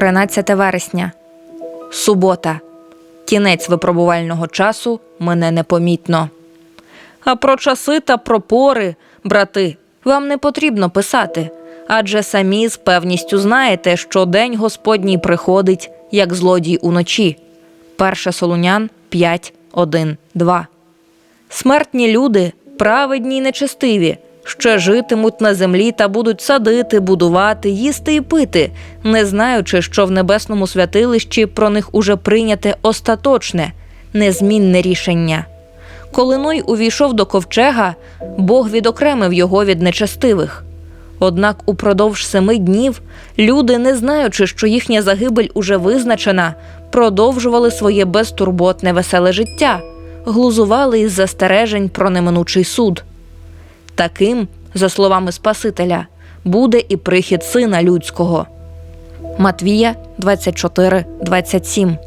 13 вересня. Субота. Кінець випробувального часу мене непомітно. А про часи та про пори, брати, вам не потрібно писати, адже самі з певністю знаєте, що день Господній приходить, як злодій уночі. 1 Солунян 5, 1, 2. Смертні люди, праведні й нечестиві, ще житимуть на землі та будуть садити, будувати, їсти і пити, не знаючи, що в небесному святилищі про них уже прийняте остаточне, незмінне рішення. Коли Ной увійшов до ковчега, Бог відокремив його від нечестивих. Однак упродовж семи днів люди, не знаючи, що їхня загибель уже визначена, продовжували своє безтурботне веселе життя, глузували із застережень про неминучий суд. Таким, за словами Спасителя, буде і прихід сина людського. Матвія 24, 27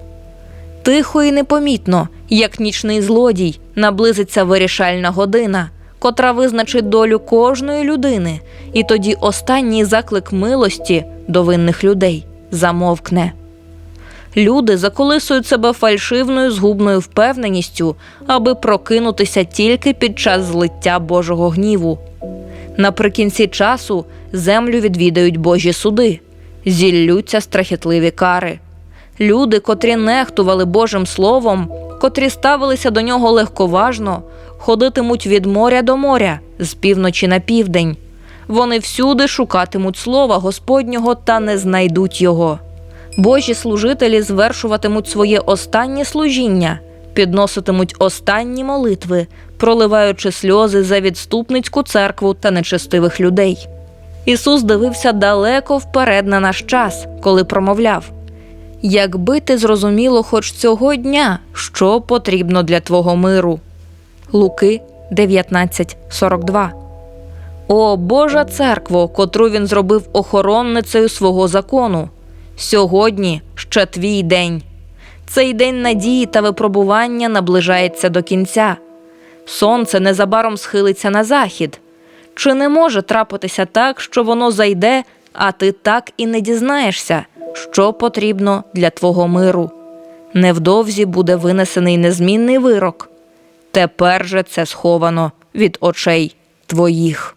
Тихо і непомітно, як нічний злодій, наблизиться вирішальна година, котра визначить долю кожної людини, і тоді останній заклик милості до винних людей замовкне. Люди заколисують себе фальшивною згубною впевненістю, аби прокинутися тільки під час злиття Божого гніву. Наприкінці часу землю відвідають Божі суди, зіллються страхітливі кари. Люди, котрі нехтували Божим Словом, котрі ставилися до нього легковажно, ходитимуть від моря до моря, з півночі на південь. Вони всюди шукатимуть слова Господнього та не знайдуть його. Божі служителі звершуватимуть своє останнє служіння, підноситимуть останні молитви, проливаючи сльози за відступницьку церкву та нечестивих людей. Ісус дивився далеко вперед на наш час, коли промовляв: Якби ти зрозуміло хоч цього дня, що потрібно для твого миру. Луки 19.42 О Божа церкво, котру він зробив охоронницею свого закону. Сьогодні ще твій день. Цей день надії та випробування наближається до кінця. Сонце незабаром схилиться на захід. Чи не може трапитися так, що воно зайде, а ти так і не дізнаєшся, що потрібно для твого миру? Невдовзі буде винесений незмінний вирок. Тепер же це сховано від очей твоїх.